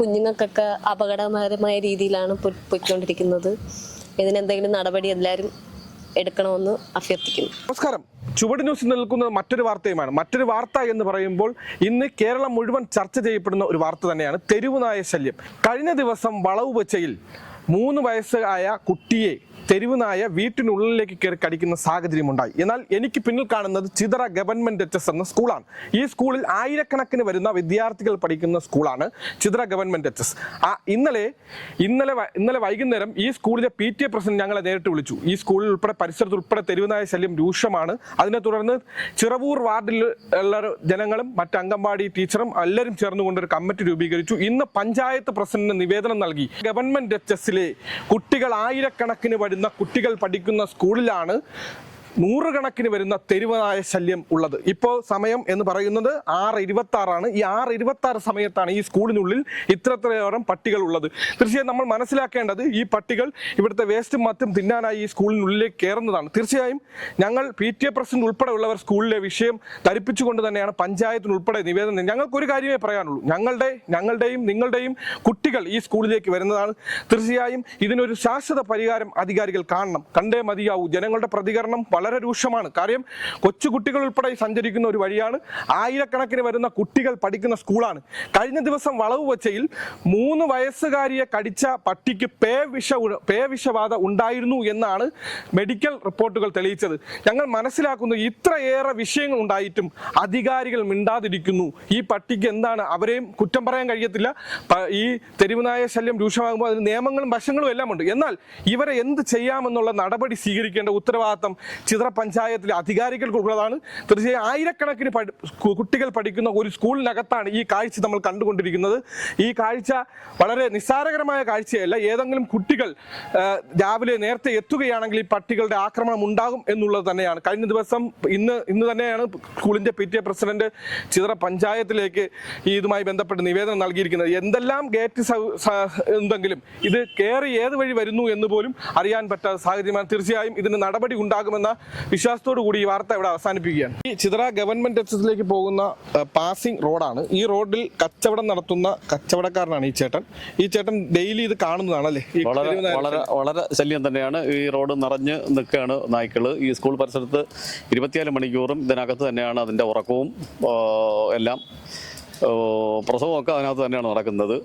കുഞ്ഞുങ്ങൾക്കൊക്കെ അപകടകരമായ രീതിയിലാണ് പോയിക്കൊണ്ടിരിക്കുന്നത്. ഇതിനെന്തെങ്കിലും നടപടി എല്ലാവരും എടുക്കണമെന്ന് അഭ്യർത്ഥിക്കുന്നു. നമസ്കാരം. ചുവട് ന്യൂസ് നിൽക്കുന്നത് മറ്റൊരു വാർത്തയുമാണ്. മറ്റൊരു വാർത്ത എന്ന് പറയുമ്പോൾ ഇന്ന് കേരളം മുഴുവൻ ചർച്ച ചെയ്യപ്പെടുന്ന ഒരു വാർത്ത തന്നെയാണ്. തെരുവുനായ ശല്യം. കഴിഞ്ഞ ദിവസം വളവ് വെച്ചയിൽ മൂന്ന് വയസ്സായ കുട്ടിയെ തെരുവുനായ വീട്ടിനുള്ളിലേക്ക് കയറി കടിക്കുന്ന സാഹചര്യം ഉണ്ടായി എന്നാൽ എനിക്ക് പിന്നിൽ കാണുന്നത് ചിതറ ഗവൺമെന്റ് എച്ച് എസ് എന്ന സ്കൂളാണ്. ഈ സ്കൂളിൽ ആയിരക്കണക്കിന് വരുന്ന വിദ്യാർത്ഥികൾ പഠിക്കുന്ന സ്കൂളാണ് ചിതറ ഗവൺമെന്റ് എച്ച് എസ് ആ ഇന്നലെ ഇന്നലെ ഇന്നലെ വൈകുന്നേരം ഈ സ്കൂളിലെ പി ടി എ പ്രസിഡന്റ് ഞങ്ങളെ നേരിട്ട് വിളിച്ചു. ഈ സ്കൂളിൽ ഉൾപ്പെടെ പരിസരത്ത് ഉൾപ്പെടെ തെരുവുനായ ശല്യം രൂക്ഷമാണ്. അതിനെ തുടർന്ന് ചിറവൂർ വാർഡിൽ ഉള്ള ജനങ്ങളും മറ്റ് അംഗൻവാടി ടീച്ചറും എല്ലാവരും ചേർന്നുകൊണ്ട് ഒരു കമ്മിറ്റി രൂപീകരിച്ചു. ഇന്ന് പഞ്ചായത്ത് പ്രസിഡന്റിന് നിവേദനം നൽകി. ഗവൺമെന്റ് എച്ച് എസിലെ കുട്ടികൾ ആയിരക്കണക്കിന് വരുന്ന കുട്ടികൾ പഠിക്കുന്ന സ്കൂളിലാണ് നൂറുകണക്കിന് വരുന്ന തെരുവനായ ശല്യം ഉള്ളത്. ഇപ്പോൾ സമയം എന്ന് പറയുന്നത് ആറ് ഇരുപത്തി ആറാണ് ഈ ആറ് ഇരുപത്തി ആറ് സമയത്താണ് ഈ സ്കൂളിനുള്ളിൽ ഇത്രത്തോളം പട്ടികൾ ഉള്ളത്. തീർച്ചയായും നമ്മൾ മനസ്സിലാക്കേണ്ടത് ഈ പട്ടികൾ ഇവിടുത്തെ വേസ്റ്റും മറ്റും തിന്നാനായി ഈ സ്കൂളിനുള്ളിലേക്ക് കയറുന്നതാണ്. തീർച്ചയായും ഞങ്ങൾ പി ടി എ പ്രസിഡന്റ് ഉൾപ്പെടെ ഉള്ളവർ സ്കൂളിലെ വിഷയം ധരിപ്പിച്ചുകൊണ്ട് തന്നെയാണ് പഞ്ചായത്തിന് ഉൾപ്പെടെ നിവേദനം ഞങ്ങൾക്ക് ഒരു കാര്യമേ പറയാനുള്ളൂ. ഞങ്ങളുടെ ഞങ്ങളുടെയും നിങ്ങളുടെയും കുട്ടികൾ ഈ സ്കൂളിലേക്ക് വരുന്നതാണ്. തീർച്ചയായും ഇതിനൊരു ശാശ്വത പരിഹാരം അധികാരികൾ കാണണം. കണ്ടേ മതിയാവൂ. ജനങ്ങളുടെ പ്രതികരണം വളരെ രൂക്ഷമാണ്. കാര്യം കൊച്ചു കുട്ടികൾ ഉൾപ്പെടെ സഞ്ചരിക്കുന്ന ഒരു വഴിയാണ്. ആയിരക്കണക്കിന് വരുന്ന കുട്ടികൾ പഠിക്കുന്ന സ്കൂളാണ്. കഴിഞ്ഞ ദിവസം വളവ് വച്ചയിൽ മൂന്ന് വയസ്സുകാരിയെ കടിച്ച പട്ടിക്ക് പേ വിഷ പേ വിഷബാധ ഉണ്ടായിരുന്നു എന്നാണ് മെഡിക്കൽ റിപ്പോർട്ടുകൾ തെളിയിച്ചത്. ഞങ്ങൾ മനസ്സിലാക്കുന്നു ഇത്രയേറെ വിഷയങ്ങൾ ഉണ്ടായിട്ടും അധികാരികൾ മിണ്ടാതിരിക്കുന്നു. ഈ പട്ടിക്ക് എന്താണ്? അവരെയും കുറ്റം പറയാൻ കഴിയത്തില്ല. ഈ തെരുവുനായ ശല്യം രൂക്ഷമാകുമ്പോൾ അതിന് നിയമങ്ങളും വശങ്ങളും എല്ലാം ഉണ്ട് എന്നാൽ ഇവരെ എന്ത് ചെയ്യാമെന്നുള്ള നടപടി സ്വീകരിക്കേണ്ട ഉത്തരവാദിത്തം ചിത്ര പഞ്ചായത്തിലെ അധികാരികൾക്കുള്ളതാണ്. തീർച്ചയായും ആയിരക്കണക്കിന് കുട്ടികൾ പഠിക്കുന്ന ഒരു സ്കൂളിനകത്താണ് ഈ കാഴ്ച നമ്മൾ കണ്ടുകൊണ്ടിരിക്കുന്നത്. ഈ കാഴ്ച വളരെ നിസ്സാരകരമായ കാഴ്ചയല്ല. ഏതെങ്കിലും കുട്ടികൾ രാവിലെ നേരത്തെ എത്തുകയാണെങ്കിൽ ഈ പട്ടികളുടെ ആക്രമണം ഉണ്ടാകും എന്നുള്ളത് തന്നെയാണ്. കഴിഞ്ഞ ദിവസം ഇന്ന് ഇന്ന് തന്നെയാണ് സ്കൂളിന്റെ P T A president Chitra പഞ്ചായത്തിലേക്ക് ഈ ഇതുമായി ബന്ധപ്പെട്ട് നിവേദനം നൽകിയിരിക്കുന്നത്. എന്തെല്ലാം ഗേറ്റ് എന്തെങ്കിലും ഇത് കയറി ഏത് വഴി വരുന്നു എന്ന് പോലും അറിയാൻ പറ്റാത്ത സാഹചര്യമാണ്. തീർച്ചയായും ഇതിന് നടപടി ഉണ്ടാകുമെന്ന വിശ്വാസത്തോടു കൂടി ഈ വാർത്ത ഇവിടെ അവസാനിപ്പിക്കുകയാണ്. ഈ ചിത്ര ഗവൺമെന്റ് എക്സസിലേക്ക് പോകുന്ന പാസിംഗ് റോഡാണ്. ഈ റോഡിൽ കച്ചവടം നടത്തുന്ന കച്ചവടക്കാരനാണ് ഈ ചേട്ടൻ. ഈ ചേട്ടൻ ഡെയിലി ഇത് കാണുന്നതാണ് അല്ലേ വളരെ വളരെ ശല്യം തന്നെയാണ്. ഈ റോഡ് നിറഞ്ഞ് നിൽക്കുകയാണ് നായ്ക്കൾ. ഈ സ്കൂൾ പരിസരത്ത് ഇരുപത്തിനാല് മണിക്കൂറും ഇതിനകത്ത് തന്നെയാണ് അതിന്റെ ഉറക്കവും എല്ലാം. പ്രസവമൊക്കെ അതിനകത്ത് തന്നെയാണ് നടക്കുന്നത്.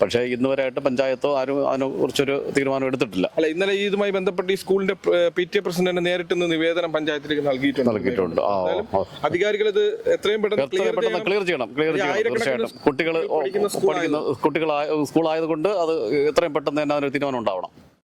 പക്ഷേ ഇന്ന് വരെയായിട്ട് പഞ്ചായത്തോ ആരും അതിനെ കുറിച്ചൊരു തീരുമാനം എടുത്തിട്ടില്ല. അല്ല ഇന്നലെ ഇതുമായി ബന്ധപ്പെട്ട് ഈ സ്കൂളിന്റെ പി ടി എ പ്രസിഡന്റ് നേരിട്ട് നിവേദനം പഞ്ചായത്തിലേക്ക് നൽകിയിട്ടുണ്ട്. നൽകിയിട്ടുണ്ട്. അധികാരികൾ ഇത് എത്രയും പെട്ടെന്ന് ക്ലിയർ ചെയ്യണം. ക്ലിയർ ചെയ്യണം തീർച്ചയായിട്ടും. കുട്ടികൾ പഠിക്കുന്ന സ്കൂളായത്. കൊണ്ട് സ്കൂളായതുകൊണ്ട് അത് എത്രയും പെട്ടെന്ന് തന്നെ അതിനൊരു തീരുമാനം ഉണ്ടാവണം.